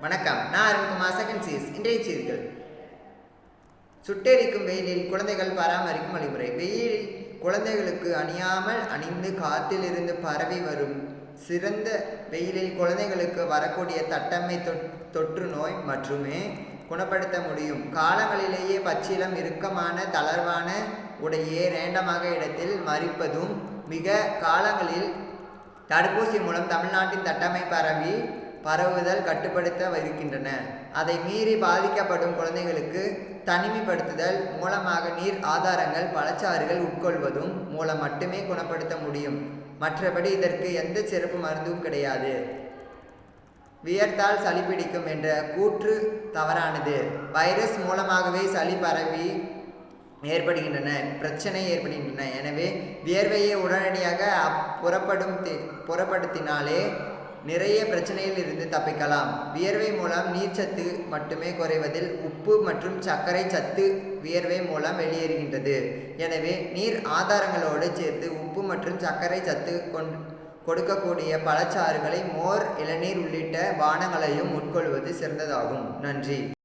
வணக்கம். நான் Arunkumar second cheese இன்றைய செய்திகள். சுட்டெரிக்கும் வெயிலில் குழந்தைகள் பராமரிக்கும் வழிமுறை. வெயிலில் குழந்தைகளுக்கு அணியாமல் அணிந்து காற்றிலிருந்து பரவி வரும் சிறந்த வெயிலில் குழந்தைகளுக்கு வரக்கூடிய தட்டம்மை தொற்- தொற்று நோய் மட்டுமே குணப்படுத்த முடியும். காலங்களிலேயே பச்சிலம் இறுக்கமான தளர்வான உடையே ரேண்டமாக இடத்தில் மறிப்பதும் மிக காலங்களில் தடுப்பூசி மூலம் தமிழ்நாட்டின் தட்டமை பரவி பரவுதல் கட்டுப்படுத்த இருக்கின்றன அதை மீறி பாதிக்கப்படும் குழந்தைகளுக்கு தனிமைப்படுத்துதல் மூலமாக நீர் ஆதாரங்கள் பழச்சாறுகள் உட்கொள்வதும் மூலம் மட்டுமே குணப்படுத்த முடியும். மற்றபடி இதற்கு எந்த சிறப்பு மருந்தும் கிடையாது. வியர்த்தால் சளி பிடிக்கும் என்ற கூற்று தவறானது. வைரஸ் மூலமாகவே சளி பரவி ஏற்படுகின்றன. பிரச்சனை ஏற்படுகின்றன. எனவே வியர்வையை உடனடியாக அப்- புறப்படும் தி- புறப்படுத்தினாலே நிறைய பிரச்சனையில் இருந்து தப்பிக்கலாம். வியர்வை மூலம் நீர்ச்சத்து மட்டுமே குறைவதில் உப்பு மற்றும் சர்க்கரை சத்து வியர்வை மூலம் வெளியேறுகின்றது. எனவே நீர் ஆதாரங்களோடு சேர்த்து உப்பு மற்றும் சர்க்கரை சத்து கொண் கொடுக்கக்கூடிய பழச்சாறுகளை மோர் இளநீர் உள்ளிட்ட பானங்களையும் உட்கொள்வது சிறந்ததாகும். நன்றி.